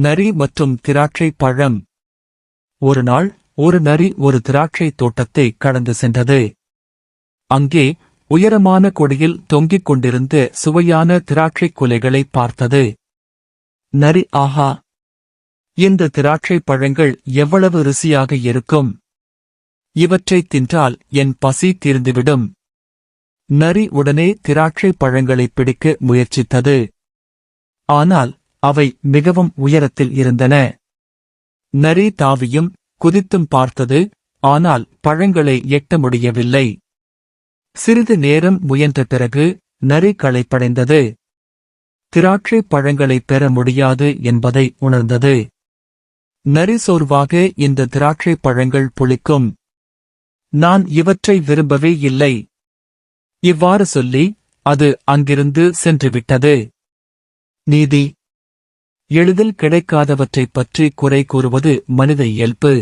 நரி மற்றும் திராட்சை பழம். ஒரு நாள் ஒரு நரி ஒரு திராட்சை தோட்டத்தை கடந்து சென்றது. அங்கே உயரமான கொடியில் தொங்கிக் கொண்டிருந்த சுவையான திராட்சைக் குலைகளை பார்த்தது. நரி ஆஹா! இந்த திராட்சை பழங்கள் எவ்வளவு ருசியாக இருக்கும். இவற்றைத் தின்றால் என் பசி தீர்ந்துவிடும். நரி உடனே திராட்சை பழங்களை பிடிக்க முயற்சித்தது. ஆனால் அவை மிகவும் உயரத்தில் இருந்தன. நரி தாவியும் குதித்தும் பார்த்தது ஆனால் பழங்களை எட்ட முடியவில்லை. சிறிது நேரம் முயன்ற பிறகு நரி களைப்படைந்தது. திராட்சை பழங்களை பெற முடியாது என்பதை உணர்ந்தது. நரி சோர்வாக இந்த திராட்சை பழங்கள் புளிக்கும். நான் இவற்றை விரும்பவே இல்லை. இவ்வாறு சொல்லி அது அங்கிருந்து சென்றுவிட்டது. நீதி எளிதில் கிடைக்காதவற்றைப் பற்றி குறை கூறுவது மனித இயல்பு.